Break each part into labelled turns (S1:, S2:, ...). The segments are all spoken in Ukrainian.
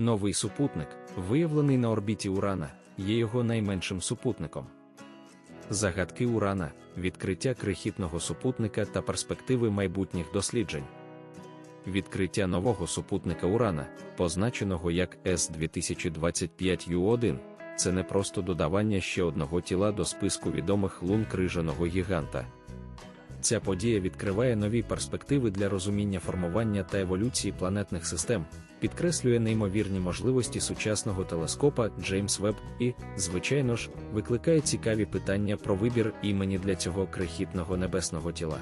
S1: Новий супутник, виявлений на орбіті Урана, є його найменшим супутником. Загадки Урана, відкриття крихітного супутника та перспективи майбутніх досліджень. Відкриття нового супутника Урана, позначеного як С-2025Ю1, це не просто додавання ще одного тіла до списку відомих лун крижаного гіганта. Ця подія відкриває нові перспективи для розуміння формування та еволюції планетних систем, підкреслює неймовірні можливості сучасного телескопа Джеймс Веб і, звичайно ж, викликає цікаві питання про вибір імені для цього крихітного небесного тіла.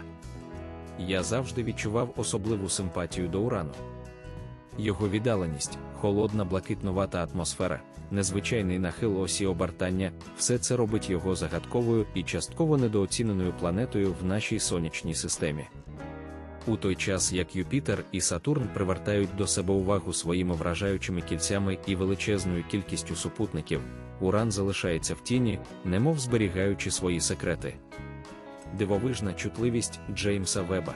S1: Я завжди відчував особливу симпатію до урану. Його віддаленість, холодна блакитнувата атмосфера, незвичайний нахил осі обертання, все це робить його загадковою і частково недооціненою планетою в нашій сонячній системі. У той час як Юпітер і Сатурн привертають до себе увагу своїми вражаючими кільцями і величезною кількістю супутників, Уран залишається в тіні, немов зберігаючи свої секрети. Дивовижна чутливість Джеймса Веба.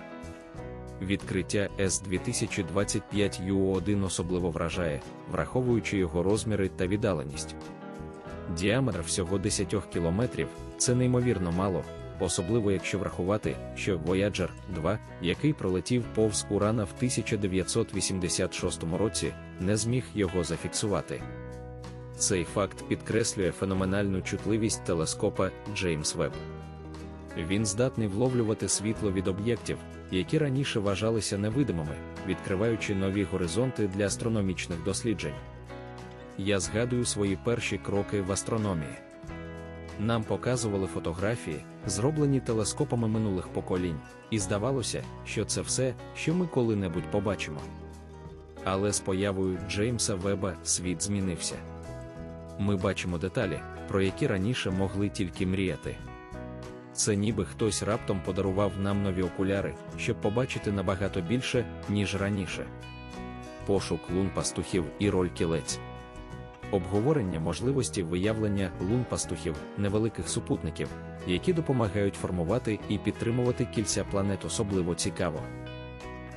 S1: Відкриття С-2025Ю1 особливо вражає, враховуючи його розміри та віддаленість. Діаметр всього 10 кілометрів це неймовірно мало, особливо якщо врахувати, що Voyager 2, який пролетів повз Урана в 1986 році, не зміг його зафіксувати. Цей факт підкреслює феноменальну чутливість телескопа Джеймс Веб. Він здатний вловлювати світло від об'єктів, які раніше вважалися невидимими, відкриваючи нові горизонти для астрономічних досліджень. Я згадую свої перші кроки в астрономії. Нам показували фотографії, зроблені телескопами минулих поколінь, і здавалося, що це все, що ми коли-небудь побачимо. Але з появою Джеймса Веба світ змінився. Ми бачимо деталі, про які раніше могли тільки мріяти. Це ніби хтось раптом подарував нам нові окуляри, щоб побачити набагато більше, ніж раніше. Пошук лун пастухів і роль кілець. Обговорення можливості виявлення лун пастухів, невеликих супутників, які допомагають формувати і підтримувати кільця планет особливо цікаво.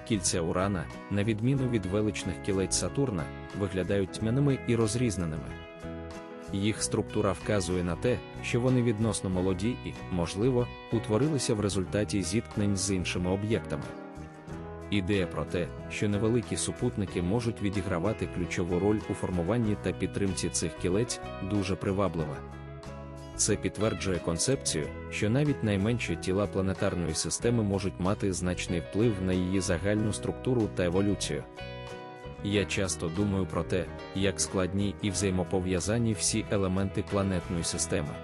S1: Кільця Урана, на відміну від величних кілець Сатурна, виглядають тьмяними і розрізненими. Їх структура вказує на те, що вони відносно молоді і, можливо, утворилися в результаті зіткнень з іншими об'єктами. Ідея про те, що невеликі супутники можуть відігравати ключову роль у формуванні та підтримці цих кілець, дуже приваблива. Це підтверджує концепцію, що навіть найменші тіла планетарної системи можуть мати значний вплив на її загальну структуру та еволюцію. Я часто думаю про те, як складні і взаємопов'язані всі елементи планетної системи.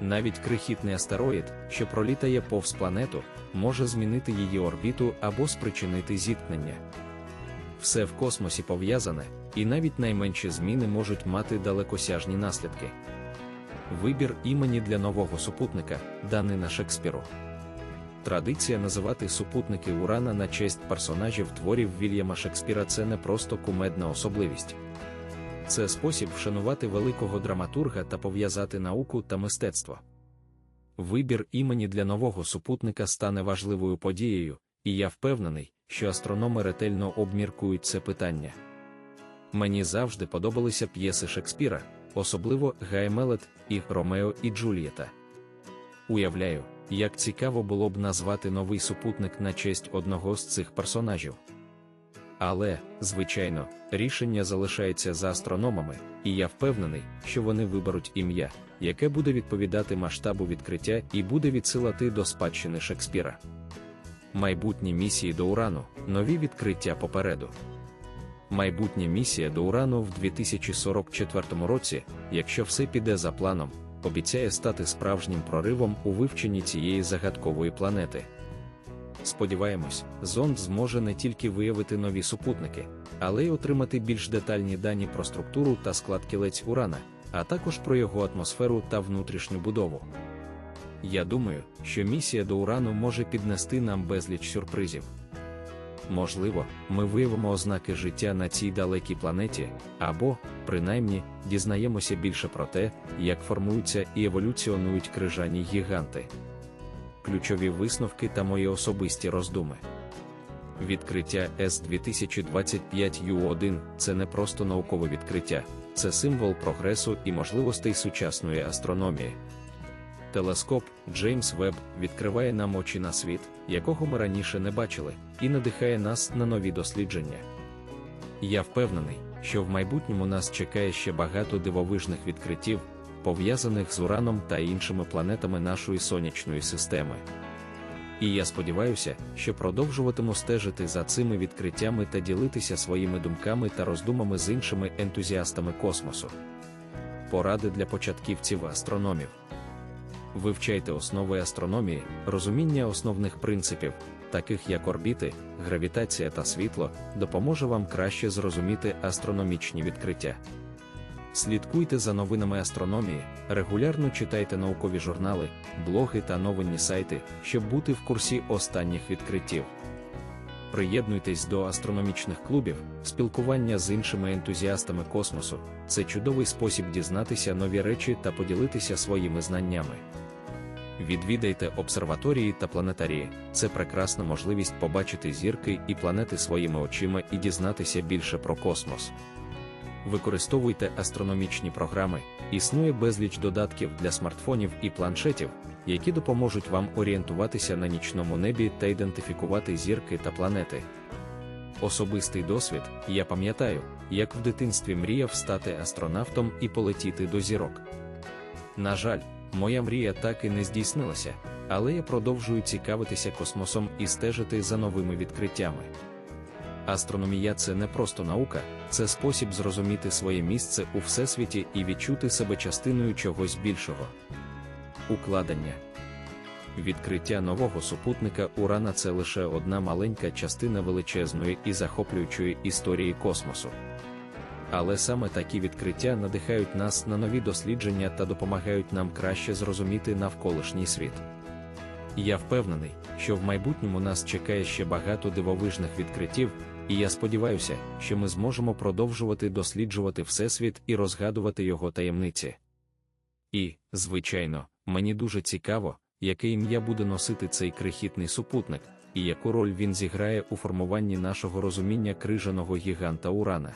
S1: Навіть крихітний астероїд, що пролітає повз планету, може змінити її орбіту або спричинити зіткнення. Все в космосі пов'язане, і навіть найменші зміни можуть мати далекосяжні наслідки. Вибір імені для нового супутника, данина Шекспіру. Традиція називати супутники Урана на честь персонажів творів Вільяма Шекспіра це не просто кумедна особливість. Це спосіб вшанувати великого драматурга та пов'язати науку та мистецтво. Вибір імені для нового супутника стане важливою подією, і я впевнений, що астрономи ретельно обміркують це питання. Мені завжди подобалися п'єси Шекспіра, особливо Гаймелет і Ромео і Джульєта. Уявляю, як цікаво було б назвати новий супутник на честь одного з цих персонажів. Але, звичайно, рішення залишається за астрономами, і я впевнений, що вони виберуть ім'я, яке буде відповідати масштабу відкриття і буде відсилати до спадщини Шекспіра. Майбутні місії до Урану, нові відкриття попереду. Майбутня місія до Урану в 2044 році, якщо все піде за планом, обіцяє стати справжнім проривом у вивченні цієї загадкової планети. Сподіваємось, зонд зможе не тільки виявити нові супутники, але й отримати більш детальні дані про структуру та склад кілець Урана, а також про його атмосферу та внутрішню будову. Я думаю, що місія до Урану може піднести нам безліч сюрпризів. Можливо, ми виявимо ознаки життя на цій далекій планеті, або, принаймні, дізнаємося більше про те, як формуються і еволюціонують крижані гіганти ключові висновки та мої особисті роздуми. Відкриття С-2025U1 це не просто наукове відкриття, це символ прогресу і можливостей сучасної астрономії. Телескоп Джеймс Веб відкриває нам очі на світ, якого ми раніше не бачили, і надихає нас на нові дослідження. Я впевнений, що в майбутньому нас чекає ще багато дивовижних відкриттів, пов'язаних з Ураном та іншими планетами нашої сонячної системи. І я сподіваюся, що продовжуватиму стежити за цими відкриттями та ділитися своїми думками та роздумами з іншими ентузіастами космосу. Поради для початківців астрономів. Вивчайте основи астрономії, розуміння основних принципів, таких як орбіти, гравітація та світло, допоможе вам краще зрозуміти астрономічні відкриття. Слідкуйте за новинами астрономії, регулярно читайте наукові журнали, блоги та новинні сайти, щоб бути в курсі останніх відкриттів. Приєднуйтесь до астрономічних клубів, спілкування з іншими ентузіастами космосу це чудовий спосіб дізнатися нові речі та поділитися своїми знаннями. Відвідайте обсерваторії та планетарії це прекрасна можливість побачити зірки і планети своїми очима і дізнатися більше про космос. Використовуйте астрономічні програми, існує безліч додатків для смартфонів і планшетів, які допоможуть вам орієнтуватися на нічному небі та ідентифікувати зірки та планети. Особистий досвід, я пам'ятаю, як в дитинстві мріяв стати астронавтом і полетіти до зірок. На жаль, моя мрія так і не здійснилася, але я продовжую цікавитися космосом і стежити за новими відкриттями. Астрономія це не просто наука, це спосіб зрозуміти своє місце у всесвіті і відчути себе частиною чогось більшого. Укладення відкриття нового супутника Урана це лише одна маленька частина величезної і захоплюючої історії космосу. Але саме такі відкриття надихають нас на нові дослідження та допомагають нам краще зрозуміти навколишній світ. Я впевнений, що в майбутньому нас чекає ще багато дивовижних відкриттів, і я сподіваюся, що ми зможемо продовжувати досліджувати Всесвіт і розгадувати його таємниці. І, звичайно, мені дуже цікаво, яке ім'я буде носити цей крихітний супутник, і яку роль він зіграє у формуванні нашого розуміння крижаного гіганта Урана.